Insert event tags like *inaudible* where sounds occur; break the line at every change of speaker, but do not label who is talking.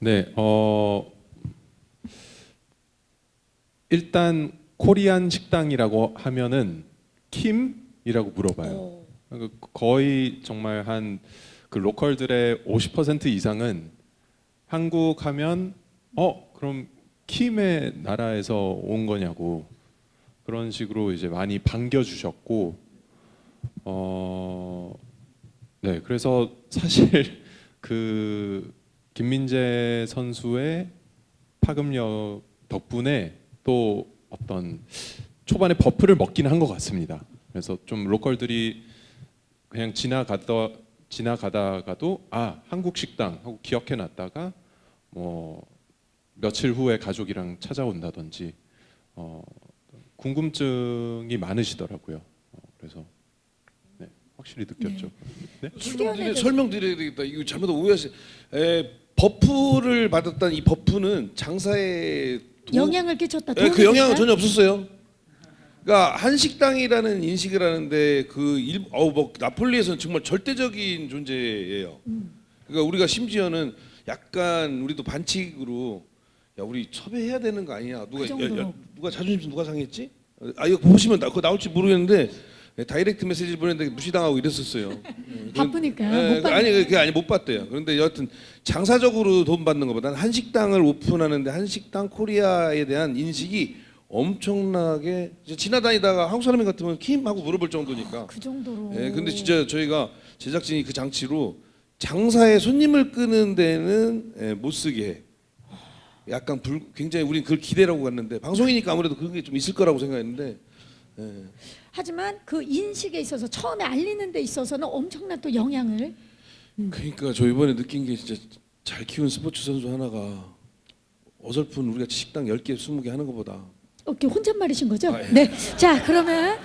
네, 어 일단 코리안 식당이라고 하면은 킴이라고 물어봐요.
어.
그 거의 정말 한 그 로컬들의 50% 이상은 한국 하면 어 그럼 킴의 나라에서 온 거냐고 그런 식으로 이제 많이 반겨주셨고 어 네, 그래서 사실 *laughs* 그 김민재 선수의 파급력 덕분에 또 어떤 초반에 버프를 먹긴 한 것 같습니다. 그래서 좀 로컬들이 그냥 지나가다 지나가다가도 아 한국 식당 하고 기억해 놨다가 뭐 며칠 후에 가족이랑 찾아온다든지 어, 궁금증이 많으시더라고요. 어, 그래서 네, 확실히 느꼈죠. 네.
설명드려,
대해서-
설명드려야 되겠다. 이거 잘못 오해하시. 에, 버프를 받았다는 이 버프는 장사에 도-
영향을 끼쳤다.
예,
도움이
그 영향은
됐다?
전혀 없었어요. 그러니까 한식당이라는 인식을 하는데 그 일, 어우 뭐 나폴리에서는 정말 절대적인 존재예요.
음.
그러니까 우리가 심지어는 약간 우리도 반칙으로 야 우리 섭외해야 되는 거 아니야? 누가
그 정도로.
야, 야, 누가 자존심 누가 상했지? 아 이거 보시면 나 그거 나올지 모르겠는데 예, 다이렉트 메시지 보냈는데 무시당하고 이랬었어요. 예,
바쁘니까
예,
못 받는
아니 그게 아니 못 봤대요. 그런데 여하튼 장사적으로 돈 받는 것보다는 한식당을 오픈하는데 한식당 코리아에 대한 인식이 엄청나게 이제 지나다니다가 한국 사람인 같으면 킴 하고 물어볼 정도니까.
그 정도로.
예, 근데 진짜 저희가 제작진이 그 장치로 장사에 손님을 끄는 데는 예, 못 쓰게 해. 약간 불, 굉장히 우린 그걸 기대라고 갔는데 방송이니까 아무래도 그런 게 좀 있을 거라고 생각했는데 예.
하지만 그 인식에 있어서 처음에 알리는 데 있어서는 엄청난 또 영향을
그러니까 저 이번에 느낀 게 진짜 잘 키운 스포츠 선수 하나가 어설픈 우리가 식당 10개, 20개 하는 것보다
이렇게 혼잣말이신 거죠?
아, 예.
네. 자, 그러면